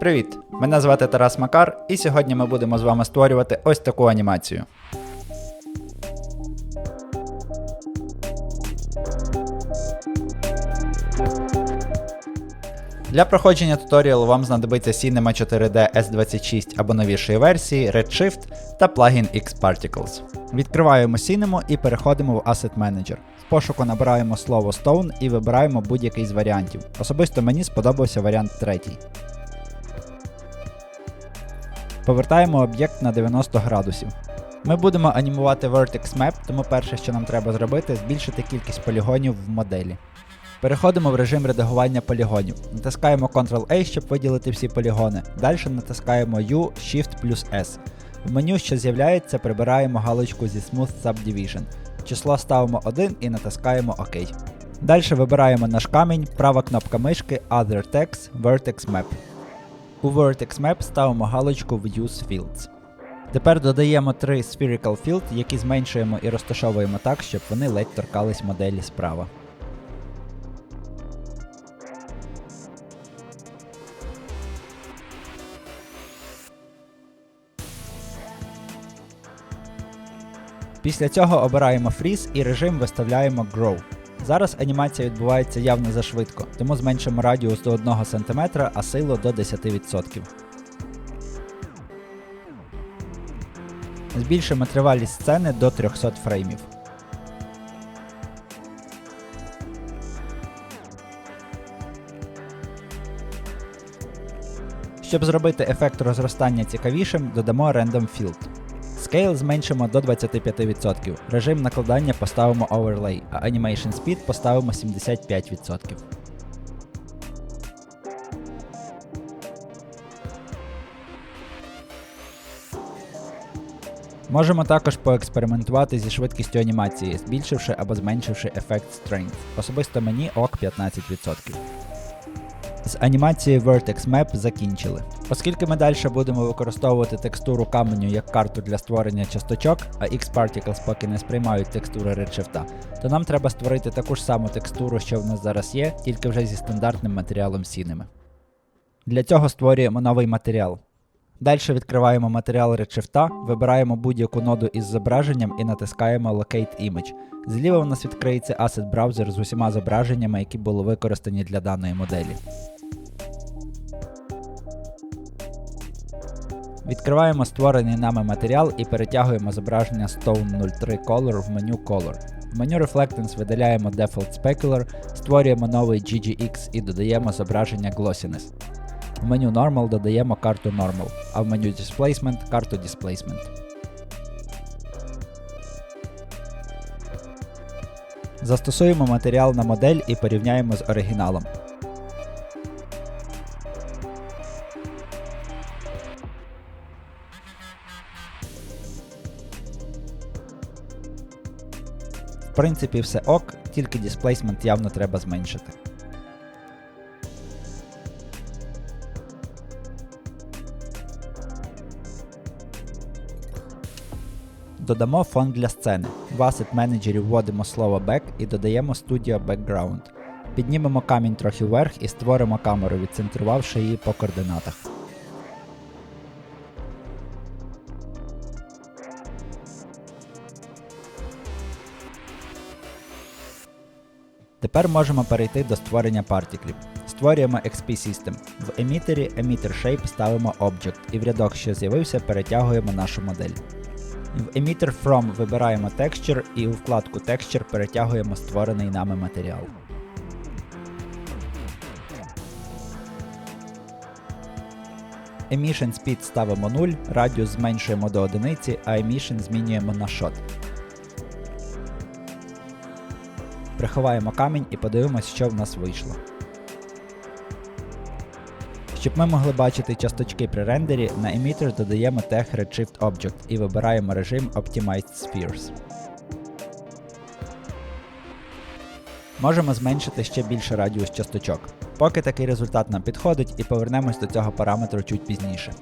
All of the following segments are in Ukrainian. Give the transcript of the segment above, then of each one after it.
Привіт! Мене звати Тарас Макар, і сьогодні ми будемо з вами створювати ось таку анімацію. Для проходження туторіалу вам знадобиться Cinema 4D S26 або новішої версії, Redshift та плагін X-Particles. Відкриваємо Cinema і переходимо в Asset Manager. В пошуку набираємо слово Stone і вибираємо будь-який з варіантів. Особисто мені сподобався варіант третій. Повертаємо об'єкт на 90 градусів. Ми будемо анімувати Vertex Map, тому перше, що нам треба зробити, збільшити кількість полігонів в моделі. Переходимо в режим редагування полігонів. Натискаємо Ctrl-A, щоб виділити всі полігони. Далі натискаємо U, Shift плюс S. В меню, що з'являється, прибираємо галочку зі Smooth Subdivision. Число ставимо 1 і натискаємо ОК. Далі вибираємо наш камінь, права кнопка мишки, Other Text, Vertex Map. У Vertex Map ставимо галочку Use Fields. Тепер додаємо три Spherical Field, які зменшуємо і розташовуємо так, щоб вони ледь торкались моделі справа. Після цього обираємо Freeze і режим виставляємо Grow. Зараз анімація відбувається явно зашвидко, тому зменшимо радіус до 1 см, а силу до 10%. Збільшимо тривалість сцени до 300 фреймів. Щоб зробити ефект розростання цікавішим, додамо Random Field. Scale зменшимо до 25%, режим накладання поставимо Overlay, а Animation Speed поставимо 75%. Можемо також поекспериментувати зі швидкістю анімації, збільшивши або зменшивши ефект Strength. Особисто мені ок 15%. З анімації Vertex Map закінчили. Оскільки ми далі будемо використовувати текстуру каменю як карту для створення часточок, а X-Particles поки не сприймають текстури Redshift, то нам треба створити таку ж саму текстуру, що в нас зараз є, тільки вже зі стандартним матеріалом Cinema. Для цього створюємо новий матеріал. Далі відкриваємо матеріал Redshift, вибираємо будь-яку ноду із зображенням і натискаємо Locate Image. Зліва у нас відкриється Asset Browser з усіма зображеннями, які були використані для даної моделі. Відкриваємо створений нами матеріал і перетягуємо зображення Stone 03 Color в меню Color. В меню Reflectance видаляємо Default Specular, створюємо новий GGX і додаємо зображення Glossiness. В меню Normal додаємо карту Normal, а в меню Displacement карту Displacement. Застосуємо матеріал на модель і порівняємо з оригіналом. В принципі, все ок, тільки дисплейсмент явно треба зменшити. Додамо фон для сцени. В Asset Manager вводимо слово Back і додаємо Studio Background. Піднімемо камінь трохи вверх і створимо камеру, відцентрувавши її по координатах. Тепер можемо перейти до створення партіклів. Створюємо XP System. В емітері Emitter Shape ставимо Object і в рядок, що з'явився, перетягуємо нашу модель. В Emitter From вибираємо Texture і у вкладку Texture перетягуємо створений нами матеріал. Emission Speed ставимо 0, радіус зменшуємо до 1, а Emission змінюємо на Shot. Приховаємо камінь і подивимось, що в нас вийшло. Щоб ми могли бачити часточки при рендері, на Emitter додаємо тег Redshift Object і вибираємо режим Optimized Spheres. Можемо зменшити ще більше радіус часточок. Поки такий результат нам підходить і повернемось до цього параметру чуть пізніше.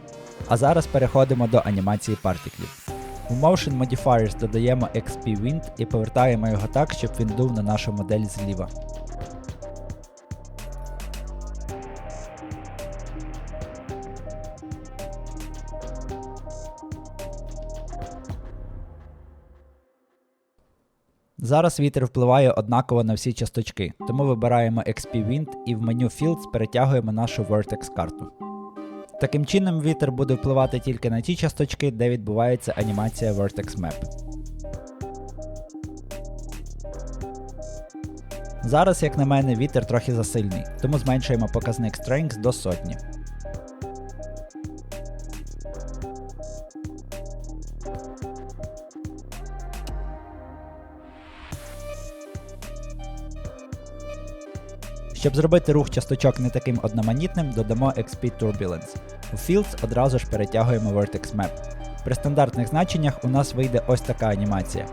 А зараз переходимо до анімації партіклів. У Motion Modifiers додаємо XP Wind і повертаємо його так, щоб він дув на нашу модель зліва. Зараз вітер впливає однаково на всі часточки, тому вибираємо XP Wind і в меню Fields перетягуємо нашу Vertex карту. Таким чином, вітер буде впливати тільки на ті часточки, де відбувається анімація Vertex Map. Зараз, як на мене, вітер трохи засильний, тому зменшуємо показник Strength до сотні. Щоб зробити рух часточок не таким одноманітним, додамо XP Turbulence. У Fields одразу ж перетягуємо Vertex Map. При стандартних значеннях у нас вийде ось така анімація.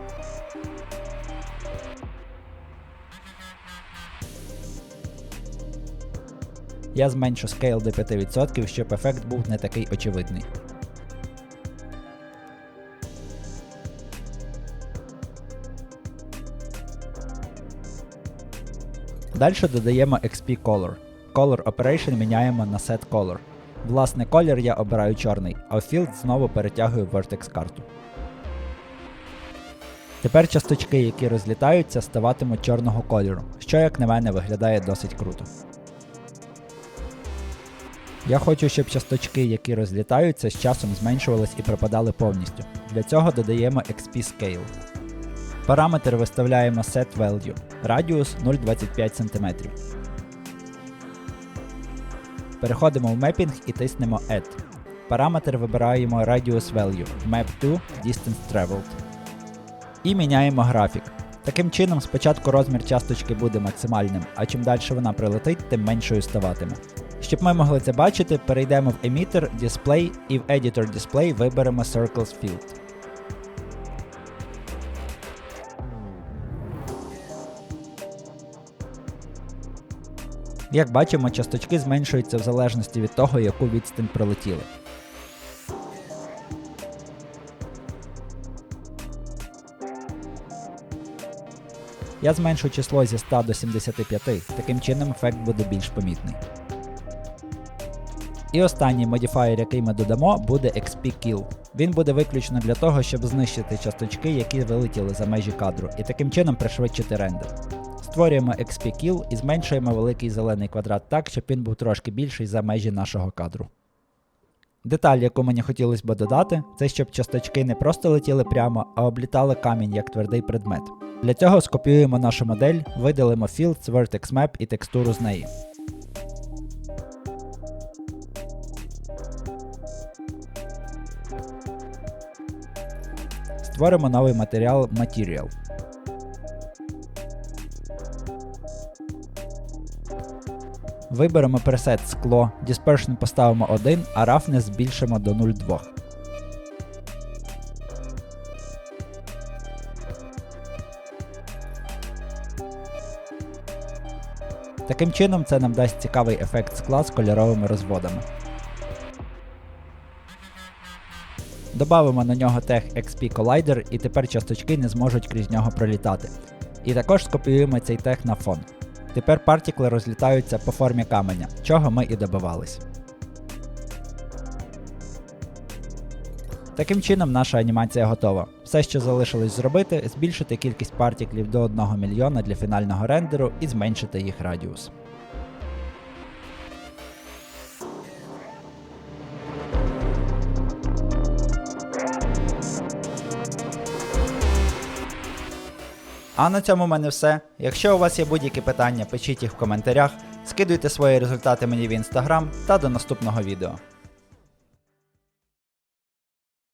Я зменшу scale до 5%, щоб ефект був не такий очевидний. Далі додаємо XP Color. Color Operation міняємо на Set Color. Власне колір я обираю чорний, а Field знову перетягую Vertex карту. Тепер часточки, які розлітаються, ставатимуть чорного кольору, що, як на мене, виглядає досить круто. Я хочу, щоб часточки, які розлітаються, з часом зменшувались і пропадали повністю. Для цього додаємо XP Scale. Параметр виставляємо Set Value, радіус 0,25 см. Переходимо в Mapping і тиснемо Add. Параметр вибираємо Radius Value, Map to Distance Traveled. І міняємо графік. Таким чином, спочатку розмір часточки буде максимальним, а чим далі вона прилетить, тим меншою ставатиме. Щоб ми могли це бачити, перейдемо в Emitter, Display і в Editor Display виберемо Circles Field. Як бачимо, часточки зменшуються в залежності від того, яку відстань пролетіли. Я зменшу число зі 100 до 75, таким чином ефект буде більш помітний. І останній модіфаєр, який ми додамо, буде XP Kill. Він буде виключно для того, щоб знищити часточки, які вилетіли за межі кадру, і таким чином пришвидшити рендер. Створюємо XP Kill і зменшуємо великий зелений квадрат так, щоб він був трошки більший за межі нашого кадру. Деталь, яку мені хотілося б додати, це щоб часточки не просто летіли прямо, а облітали камінь як твердий предмет. Для цього скопіюємо нашу модель, видалимо Fields, Vertex Map і текстуру з неї. Створимо новий матеріал Material. Виберемо пресет скло, Dispersion поставимо 1, а Roughness збільшимо до 0,2. Таким чином це нам дасть цікавий ефект скла з кольоровими розводами. Добавимо на нього тег XP Collider і тепер часточки не зможуть крізь нього пролітати. І також скопіюємо цей тег на фон. Тепер партікли розлітаються по формі каменя, чого ми і добивались. Таким чином наша анімація готова. Все, що залишилось зробити, збільшити кількість партіклів до 1 мільйона для фінального рендеру і зменшити їх радіус. А на цьому в мене все. Якщо у вас є будь-які питання, пишіть їх в коментарях, скидуйте свої результати мені в інстаграм та до наступного відео.